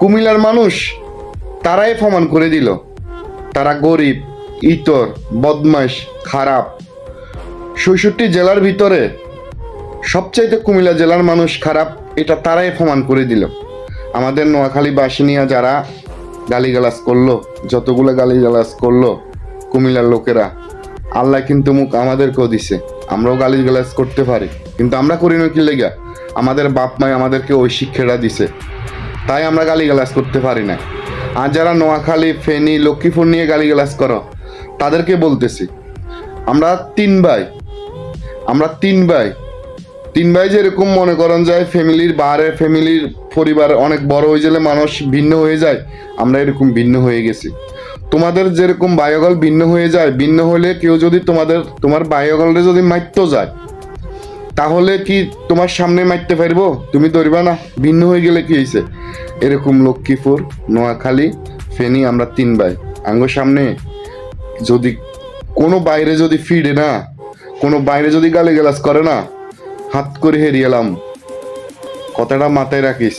কুমিল্লার মানুষ তারাই প্রমাণ করে দিল। তারা গরিব, ইতর, বদমাইশ, খারাপ। ষষট্টি জেলার ভিতরে সবচাইতে কুমিল্লা জেলার মানুষ খারাপ, এটা তারাই প্রমাণ করে দিল। আমাদের নোয়াখালী বাসিনিয়া যারা গালিগালাজ করল, যতগুলো গালিগালাজ করল কুমিল্লার লোকেরা, আল্লাহ কিন্তু মুখ আমাদেরকেও দিছে। আমরাও গালিগালাজ করতে পারি, কিন্তু আমরা করি না কি লেগা? আমাদের বাপ মাই আমাদেরকে ওই শিক্ষাটা দিছে। তাই আমরা গালিগালাজ করতে পারি না। আর যারা নোয়াখালী, ফেনী, লক্ষ্মীপুর নিয়ে গালিগালাজ করো, তাদেরকে বলতেছি, আমরা তিন ভাই, আমরা তিন ভাই। তিন ভাই যেরকম মনে করেন যায় ফ্যামিলির বারে, ফ্যামিলির পরিবার অনেক বড় হয়ে গেলে মানুষ ভিন্ন হয়ে যায়, আমরা এরকম ভিন্ন হয়ে গেছি। তোমাদের যেরকম বায়োগল ভিন্ন হয়ে যায়, ভিন্ন হলে কেউ যদি তোমাদের, তোমার বায়োগলরে যদি মারতে যায় তাহলে কি তোমার সামনে মারতে পারব? তুমি ধরবা না। ভিন্ন হয়ে গেলে কি হয়েছে এরকম লক্ষ্মীপুর, নোয়াখালী, ফেনী, আমরা তিন ভাই। আঙ্গ সামনে। যদি কোনো বাইরে যদি ফিরে না, কোনো বাইরে যদি গালি গালাজ করে না, হাত করে হেরিয়ে এলাম। কথাটা মাথায় রাখিস?